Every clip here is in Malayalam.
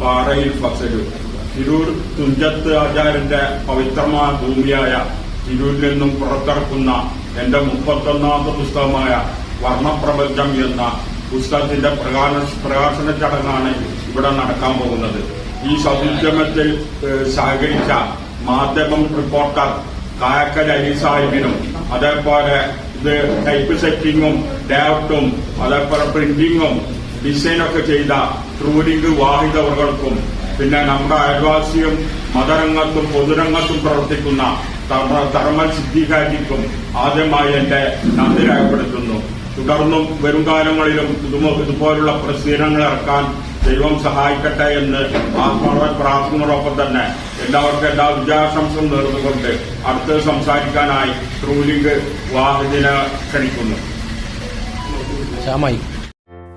പാറയിൽ ഫസലു. തിരൂർ തുഞ്ചത്ത് ആചാര്യന്റെ പവിത്രമായ ഭൂമിയായ തിരൂരിൽ നിന്നും പുറത്തിറക്കുന്ന എന്റെ മുപ്പത്തൊന്നാമത്തെ പുസ്തകമായ വർണപ്രപഞ്ചം എന്ന പുസ്തകത്തിന്റെ പ്രകാശ പ്രകാശന ചടങ്ങാണ് ഇവിടെ നടക്കാൻ പോകുന്നത്. ഈ സൗദ്യമത്തിൽ സഹകരിച്ച മാധ്യമം റിപ്പോർട്ടർ കായക്കൽ അലി സാഹിബിനും അതേപോലെ ഇത് ടൈപ്പ് സെറ്റിങ്ങും ലേഔട്ടും അതേപോലെ പ്രിന്റിങ്ങും ഡിസൈനൊക്കെ ചെയ്ത ട്രൂലിംഗ് വാഹിദവർകൾക്കും പിന്നെ നമ്മുടെ അയൽവാസിയും മതരംഗത്തും പൊതുരംഗത്തും പ്രവർത്തിക്കുന്ന തർമ- തർമൽ സിദ്ധികാരിക്കും ആദ്യമായി എന്റെ നന്ദി രേഖപ്പെടുത്തുന്നു. തുടർന്നും വരും കാലങ്ങളിലും ഇതുമോ- ഇതുപോലുള്ള പ്രസിദ്ധീകരണങ്ങൾ ഇറക്കാൻ ദൈവം സഹായിക്കട്ടെ എന്ന് ആത്മാർത്ഥ പ്രാർത്ഥനയോടൊപ്പം തന്നെ എല്ലാവർക്കും എല്ലാ വിജയാശംസം നേർന്നുകൊണ്ട് അടുത്ത് സംസാരിക്കാനായി ട്രൂലിംഗ് വാഹിദിനെ ക്ഷണിക്കുന്നു. ശ്യാമായി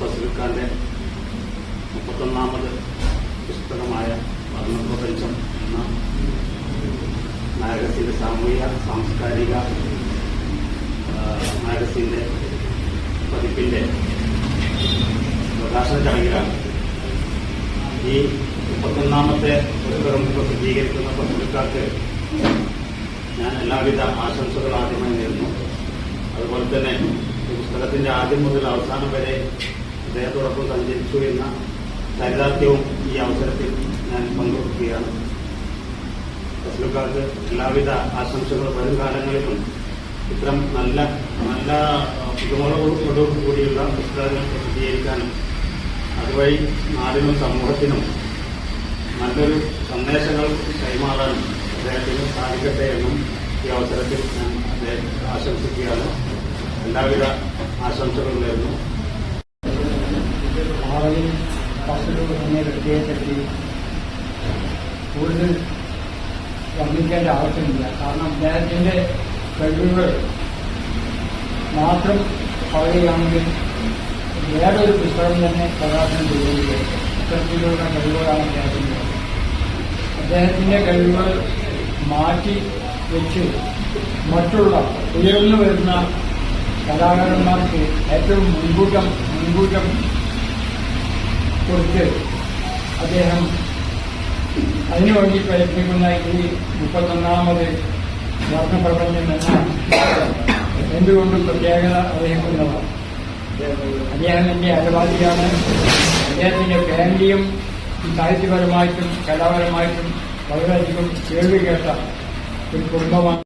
ഫസലുഖാന്റെ മുപ്പത്തൊന്നാമത് പുസ്തകമായ വർണപ്രപഞ്ചം എന്ന മാഗസിന്റെ സാമൂഹിക സാംസ്കാരിക മാഗസിന്റെ പതിപ്പിന്റെ പ്രകാശന ചടങ്ങിലാണ്. ഈ മുപ്പത്തൊന്നാമത്തെ പുസ്തകം പ്രസിദ്ധീകരിക്കുന്ന ഫസലുക്കാർക്ക് ഞാൻ എല്ലാവിധ ആശംസകൾ ആദ്യമായി നേരുന്നു. അതുപോലെ തന്നെ ഈ പുസ്തകത്തിന്റെ ആദ്യം മുതൽ അവസാനം വരെ അദ്ദേഹത്തോടൊപ്പം സഞ്ചരിച്ചു എന്ന ചരിതാർത്ഥ്യവും ഈ അവസരത്തിൽ ഞാൻ പങ്കുവെക്കുകയാണ്. ഫസ്ലുക്കാർക്ക് എല്ലാവിധ ആശംസകളും വരും കാലങ്ങളിലും ഇത്തരം നല്ല നല്ല പുതുമുളകോടു കൂടിയുള്ള പുസ്തകങ്ങൾ പ്രസിദ്ധീകരിക്കാനും അതുവഴി നാടിനും സമൂഹത്തിനും നല്ലൊരു സന്ദേശങ്ങൾ കൈമാറാനും അദ്ദേഹത്തിന് സാധിക്കട്ടെ എന്നും ഈ അവസരത്തിൽ ഞാൻ അദ്ദേഹത്തെ ആശംസിക്കുകയാണ്. എല്ലാവിധ ആശംസകളും നേരുന്നു. ആവലിൽ ഫസലു എന്ന വ്യക്തിയെപ്പറ്റി കൂടുതൽ വർണിക്കേണ്ട ആവശ്യമില്ല. കാരണം അദ്ദേഹത്തിന്റെ കഴിവുകൾ മാത്രം പറയുകയാണെങ്കിൽ വേറൊരു പുസ്തകം തന്നെ പ്രകാശനം ചെയ്യുന്നത് ഇത്തരത്തിലുള്ള കഴിവുകളാണ് അദ്ദേഹത്തിന്റെ അദ്ദേഹത്തിന്റെ കഴിവുകൾ മാറ്റി വെച്ച് മറ്റുള്ള ഉയർന്നു വരുന്ന കലാകാരന്മാർക്ക് ഏറ്റവും മുൻകൂട്ടം മുൻകൂട്ടം കൊടുത്ത് അദ്ദേഹം അതിനുവേണ്ടി പ്രയത്നിക്കുന്ന ഈ മുപ്പത്തൊന്നാമത് വർണപ്രപഞ്ചം എന്ന എന്തുകൊണ്ടും പ്രത്യേകത അറിയിക്കുന്നതാണ് അദ്ദേഹം എന്റെ അയൽവാസിയാണ് അദ്ദേഹത്തിന്റെ ഫാമിലിയും സാഹിത്യപരമായിട്ടും കലാപരമായിട്ടും വളരെയധികം കേൾവി കേട്ട ഒരു കുടുംബമാണ്.